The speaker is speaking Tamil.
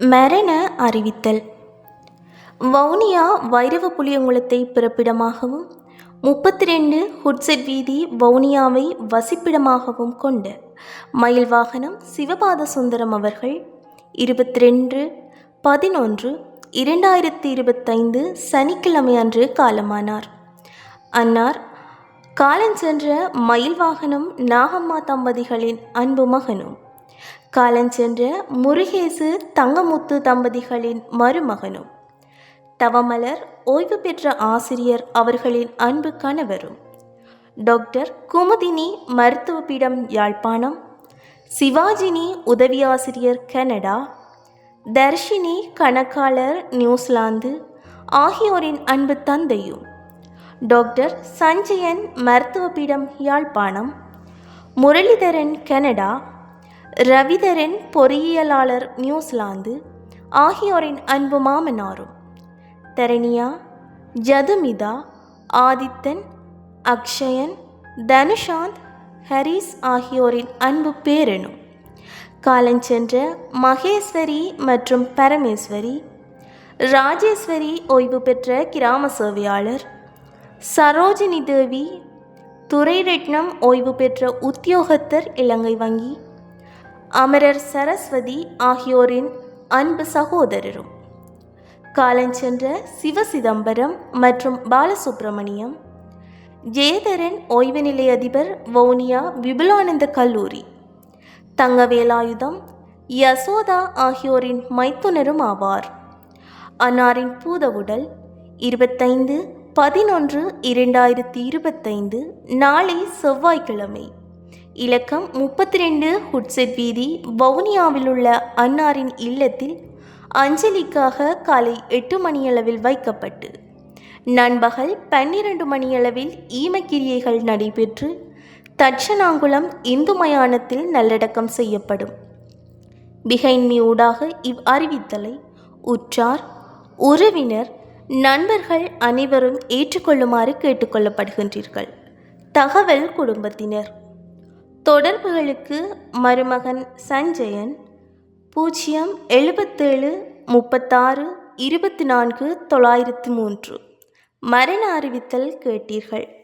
மரண அறிவித்தல். வவுனியா வைரவ புளியங்குளத்தை பிறப்பிடமாகவும் முப்பத்தி ரெண்டு ஹுட்செட் வீதி வவுனியாவை வசிப்பிடமாகவும் கொண்ட மயில் வாகனம் சிவபாத சுந்தரம் அவர்கள் இருபத்தி ரெண்டு பதினொன்று இரண்டாயிரத்தி இருபத்தைந்து சனிக்கிழமை அன்று காலமானார். அன்னார் காலஞ்சென்ற மயில் வாகனம் நாகம்மா தம்பதிகளின் அன்பு மகனும். காலஞ்சென்ற முருகேசு தங்கமுத்து தம்பதிகளின் மருமகனும். தவமலர் ஓய்வு பெற்ற ஆசிரியர் அவர்களின் அன்பு கணவரும். டாக்டர் குமுதினி மருத்துவ பீடம் யாழ்ப்பாணம். சிவாஜினி உதவி ஆசிரியர் கனடா. தர்ஷினி கணக்காளர் நியூசிலாந்து ஆகியோரின் அன்பு தந்தையும். டாக்டர் சஞ்சயன் மருத்துவ பீடம் யாழ்ப்பாணம். முரளிதரன் கனடா. ரவிதரன் பொறியியலாளர் நியூசிலாந்து ஆகியோரின் அன்பு மாமனாரும். தரணியா ஜதுமிதா ஆதித்தன் அக்ஷயன் தனுஷாந்த் ஹரிஸ் ஆகியோரின் அன்பு பேரனும். காலஞ்சென்ற மகேஸ்வரி மற்றும் பரமேஸ்வரி ராஜேஸ்வரி ஓய்வு பெற்ற கிராம சேவையாளர் சரோஜினி தேவி துரைரட்னம் ஓய்வு பெற்ற உத்தியோகத்தர் இலங்கை வங்கி அமரர் சரஸ்வதி ஆகியோரின் அன்பு சகோதரரும். காலஞ்சென்ற சிவசிதம்பரம் மற்றும் பாலசுப்பிரமணியம் ஜேதரன் ஓய்வு நிலைய அதிபர் வவுனியா விபுலானந்த கல்லூரி. தங்கவேலாயுதம் யசோதா ஆகியோரின் மைத்துனரும் ஆவார். அன்னாரின் பூதவுடல் இருபத்தைந்து பதினொன்று இரண்டாயிரத்தி இருபத்தைந்து நாளை செவ்வாய்க்கிழமை. இலக்கம் முப்பத்தி ரெண்டு ஹுட்செட் வீதி வவுனியாவில் உள்ள அன்னாரின் இல்லத்தில் அஞ்சலிக்காக காலை எட்டு மணியளவில் வைக்கப்பட்டு நண்பகல் பன்னிரண்டு மணியளவில் ஈமக்கிரியைகள் நடைபெற்று தட்சணாங்குளம் இந்து மயானத்தில் நல்லடக்கம் செய்யப்படும். பிகைன்மி ஊடாக இவ் அறிவித்தலை உற்றார் உறவினர் நண்பர்கள் அனைவரும் ஏற்றுக்கொள்ளுமாறு கேட்டுக்கொள்ளப்படுகின்றீர்கள். தகவல் குடும்பத்தினர். தொடர்புகளுக்கு மருமகன் சஞ்சயன் பூஜ்ஜியம் எழுபத்தேழு முப்பத்தாறு இருபத்தி நான்கு தொள்ளாயிரத்தி மூன்று. மரண அறிவித்தல் கேட்டீர்கள்.